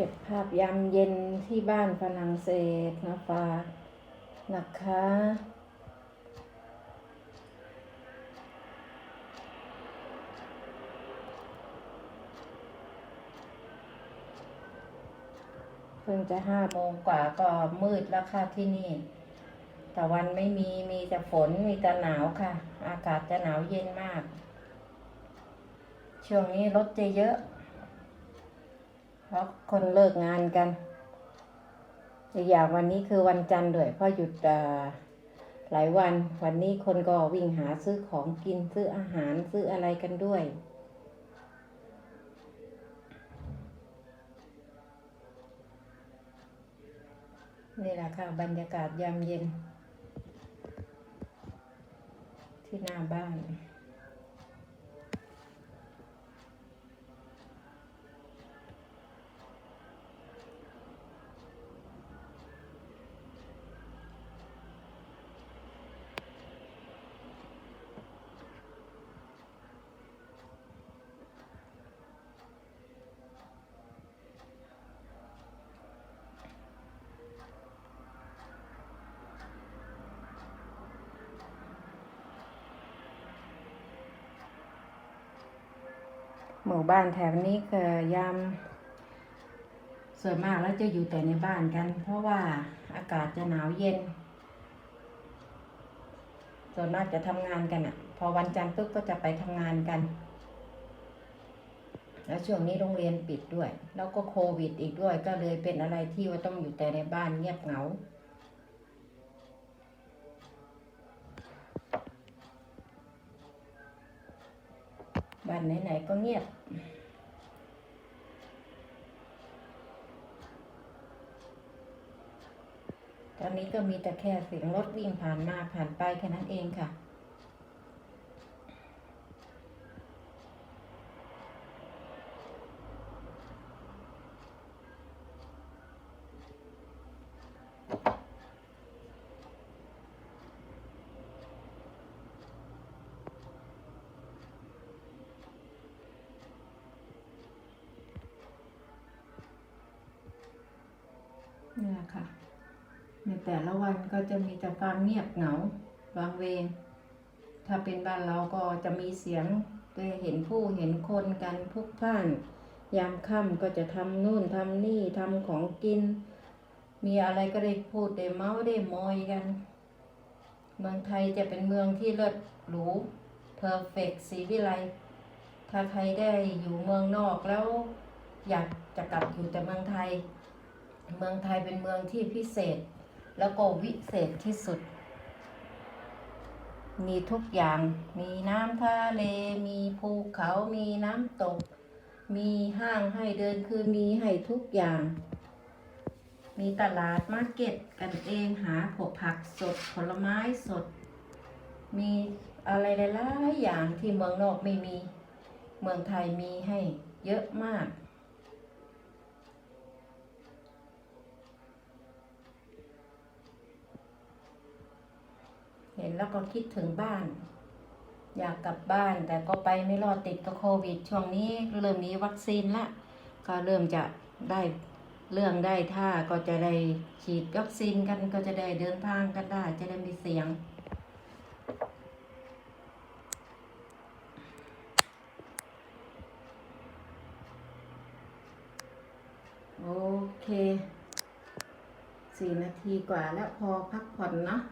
ก็บภาพยามเย็นที่บ้านฝรั่งเศสมาฝากนะคะ เพิ่งจะห้าโมงกว่าก็มืดแล้วค่ะที่นี่ แต่วันไม่มีมีแต่ฝนมีแต่หนาวค่ะ อากาศจะหนาวเย็นมาก ช่วงนี้รถจะเยอะ เพราะคนเลิกงานกันอีกอย่างวันนี้คือวันจันทร์ด้วยเพราะหยุดหลายวัน วันนี้คนก็วิ่งหาซื้อของกินซื้ออาหารซื้ออะไรกันด้วย นี่แหละค่ะบรรยากาศยามเย็น ที่หน้าบ้าน หมู่บ้านแถวนี้ก็ยามส่วนมากแล้วจะอยู่แต่ในบ้านกัน เพราะว่าอากาศจะหนาวเย็น ส่วนมากจะทำงานกันอะ่ะ พอวันจันทร์ปุ๊บก็จะไปทำงานกัน แล้วช่วงนี้โรงเรียนปิดด้วย แล้วก็โควิดอีกด้วย ก็เลยเป็นอะไรที่ว่าต้องอยู่แต่ในบ้านเงียบเหงา บ้านไหนๆก็เงียบ ตอนนี้ก็มีแต่แค่เสียงรถวิ่งผ่านมาผ่านไปแค่นั้นเองค่ะ นี่แหละค่ะ ในแต่ละวันก็จะมีแต่ความเงียบเหงาบางเวง ถ้าเป็นบ้านเราก็จะมีเสียงได้เห็นผู้เห็นคนกันพลุกพล่าน ยามค่ำก็จะทำนู่นทำนี่ทำของกิน มีอะไรก็ได้พูดได้เมาได้มอยกัน เมืองไทยจะเป็นเมืองที่เลิศหรูเพอร์เฟกสีวิไลถ้าใครได้อยู่เมืองนอกแล้วอยากจะกลับอยู่แต่เมืองไทย เมืองไทยเป็นเมืองที่พิเศษ แล้วก็วิเศษที่สุด มีทุกอย่าง มีน้ำทะเล มีภูเขา มีน้ำตก มีห้างให้เดิน คือมีให้ทุกอย่าง มีตลาดมาร์เก็ตกันเองหาผลผักสดผลไม้สด มีอะไรหลายๆอย่างที่เมืองนอกไม่มี เมืองไทยมีให้เยอะมาก เห็นแล้วก็คิดถึงบ้าน อยากกลับบ้าน แต่ก็ไปไม่รอดติดกับโควิด ช่วงนี้เริ่มมีวัคซีนละ ก็เริ่มจะได้เรื่องได้ท่าก็จะได้ฉีดวัคซีนกันก็จะได้เดินทางกันได้ จะได้มีเสียง โอเคสี่นาทีกว่าแล้วพอพักผ่อนเนาะ